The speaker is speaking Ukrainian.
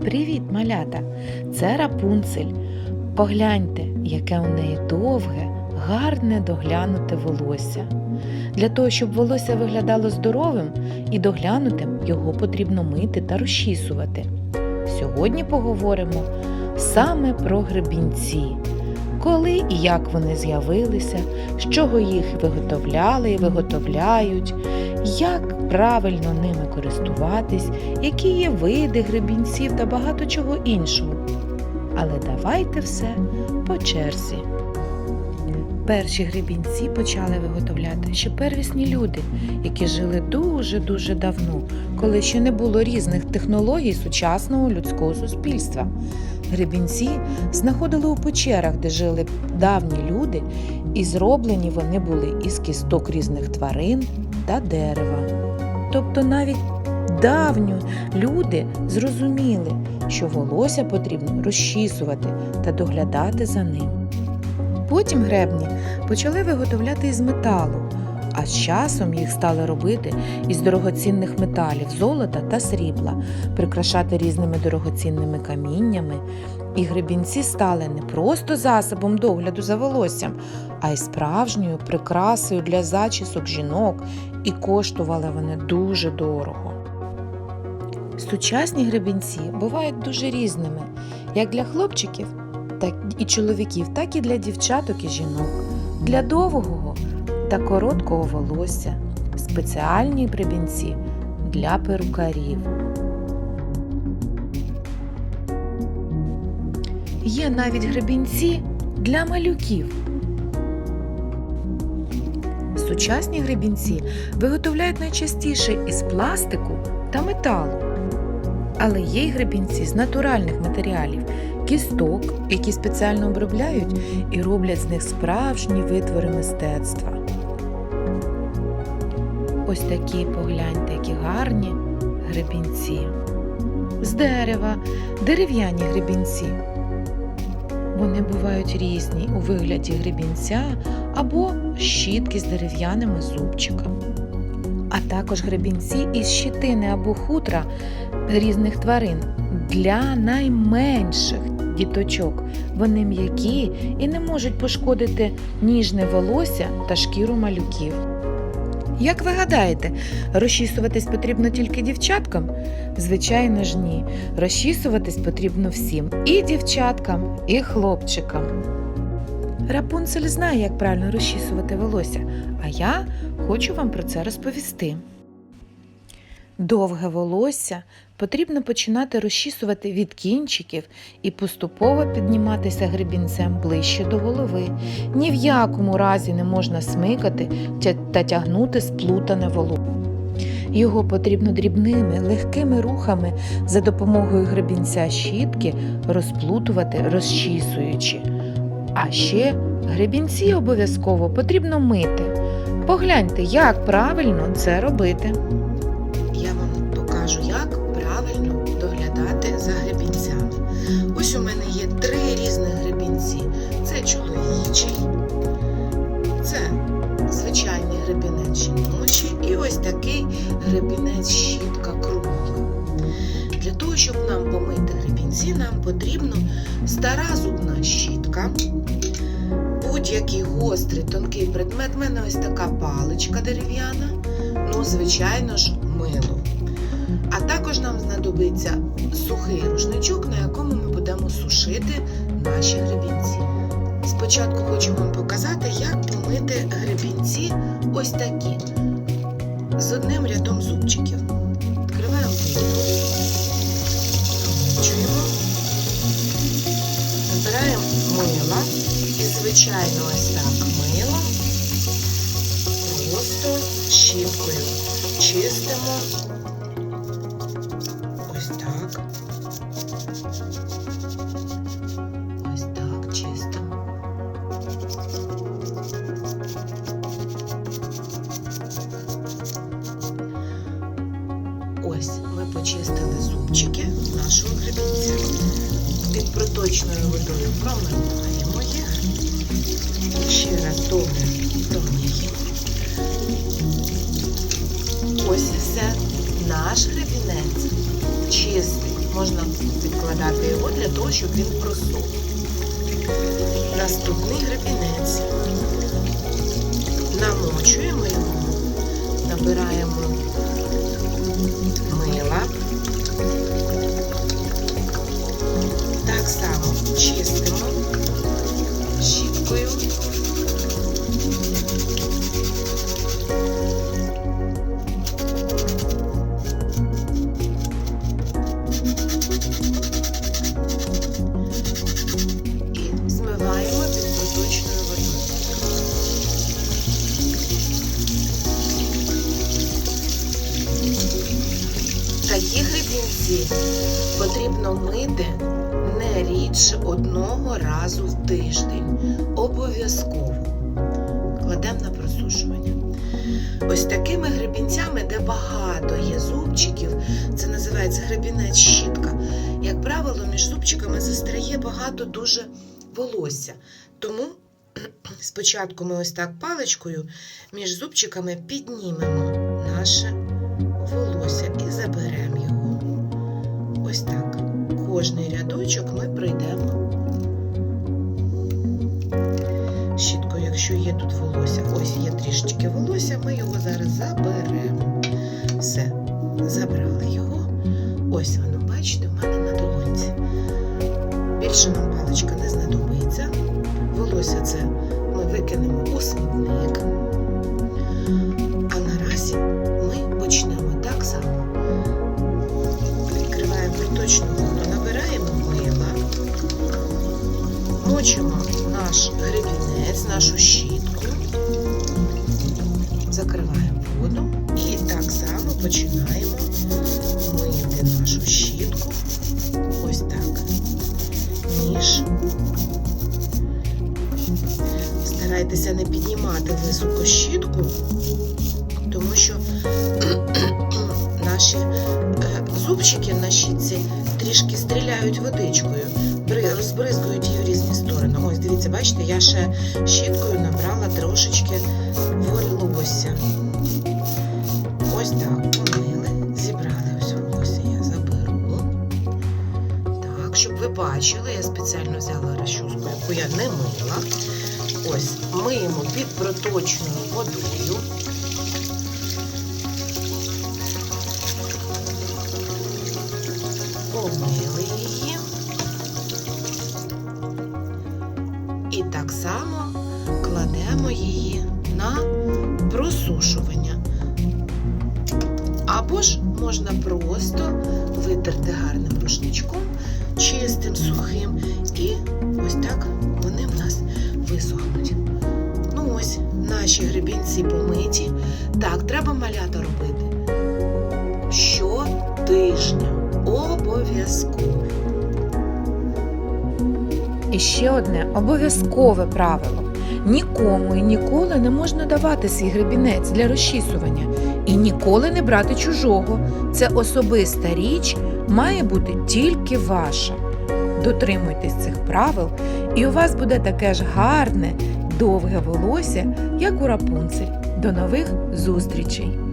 Привіт, малята! Це Рапунцель. Погляньте, яке у неї довге, гарне доглянуте волосся. Для того, щоб волосся виглядало здоровим і доглянутим, його потрібно мити та розчісувати. Сьогодні поговоримо саме про гребінці. Коли і як вони з'явилися, з чого їх виготовляли і виготовляють, як правильно ними користуватись, які є види гребінців та багато чого іншого. Але давайте все по черзі. Перші гребінці почали виготовляти ще первісні люди, які жили дуже-дуже давно, коли ще не було різних технологій сучасного людського суспільства. Гребінці знаходили у печерах, де жили давні люди, і зроблені вони були із кісток різних тварин та дерева. Тобто навіть давньо люди зрозуміли, що волосся потрібно розчісувати та доглядати за ним. Потім гребні почали виготовляти із металу, а з часом їх стали робити із дорогоцінних металів золота та срібла, прикрашати різними дорогоцінними каміннями. І гребінці стали не просто засобом догляду за волоссям, а й справжньою прикрасою для зачісок жінок, і коштували вони дуже дорого. Сучасні гребінці бувають дуже різними, як для хлопчиків так і чоловіків, так і для дівчаток і жінок, для довгого та короткого волосся, спеціальні гребінці для перукарів. Є навіть гребінці для малюків. Сучасні гребінці виготовляють найчастіше із пластику та металу. Але є й гребінці з натуральних матеріалів, кісток, які спеціально обробляють і роблять з них справжні витвори мистецтва. Ось такі погляньте, які гарні гребінці. З дерева, дерев'яні гребінці. Вони бувають різні у вигляді гребінця або щітки з дерев'яними зубчиками. А також гребінці із щитини або хутра різних тварин для найменших діточок. Вони м'які і не можуть пошкодити ніжне волосся та шкіру малюків. Як ви гадаєте, розчісуватись потрібно тільки дівчаткам? Звичайно ж ні. Розчісуватись потрібно всім і дівчаткам, і хлопчикам. Рапунцель знає, як правильно розчісувати волосся, а я хочу вам про це розповісти. Довге волосся потрібно починати розчісувати від кінчиків і поступово підніматися гребінцем ближче до голови. Ні в якому разі не можна смикати та тягнути сплутане волосся. Його потрібно дрібними, легкими рухами за допомогою гребінця щітки розплутувати, розчісуючи. А ще гребінці обов'язково потрібно мити. Погляньте, як правильно це робити. Покажу, як правильно доглядати за гребінцями. Ось у мене є три різних гребінці. Це чоловічий, це звичайний гребінець жіночий і ось такий гребінець щітка кругла. Для того, щоб нам помити гребінці, нам потрібно стара зубна щітка. Будь-який гострий тонкий предмет, У мене ось така паличка дерев'яна, ну, звичайно ж, мило. А також нам знадобиться сухий рушничок, на якому ми будемо сушити наші гребінці. Спочатку хочу вам показати, як помити гребінці ось такі, з одним рядом зубчиків. Відкриваємо воду, чуємо, набираємо мила і, звичайно, ось так милом просто щіткою чистимо. Нашого гребінця. Під проточною водою промиваємо їх. Ще раз добре промиємо. Ось і все. Наш гребінець чистий. можна відкладати його для того, щоб він просох. Наступний гребінець. Намочуємо гребінці потрібно мити не рідше одного разу в тиждень. Обов'язково. Кладемо на просушування. Ось такими гребінцями, де багато є зубчиків, це називається гребінець щітка. Як правило, між зубчиками застряє багато дуже волосся. Тому спочатку ми ось так паличкою між зубчиками піднімемо наше волосся і заберемо Кожний ми пройдемо. Щіткою, якщо є тут волосся, ось є трішечки волосся, ми його зараз заберемо. Все, забрали його. Ось воно, бачите, в мене на долонці. Більше нам паличка не знадобиться. Волосся це ми викинемо у смітник. Мочимо наш гребінець, нашу щітку, закриваємо воду і так само починаємо мити нашу щітку. Ось так. Ніж. Старайтеся не піднімати високо щітку, тому що наші е, зубчики на щітці трішки стріляють водичкою, розбризкують її в різні дивіться, бачите, я ще щіткою набрала трошечки волосся. Ось так, помили, зібрали ось волосся, я заберу. Так, щоб ви бачили, я спеціально взяла розчуску, яку я не мила. Ось, миємо під проточною водою. Її на просушування. Або ж можна просто витерти гарним рушничком, чистим, сухим, і ось так вони в нас висохнуть. Ну ось, наші гребінці помиті. Так, треба малята робити. Щотижня. Обов'язково. І ще одне обов'язкове правило: нікому і ніколи не можна давати свій гребінець для розчісування і ніколи не брати чужого. Це особиста річ має бути тільки ваша. Дотримуйтесь цих правил, і у вас буде таке ж гарне, довге волосся, як у рапунцель. До нових зустрічей!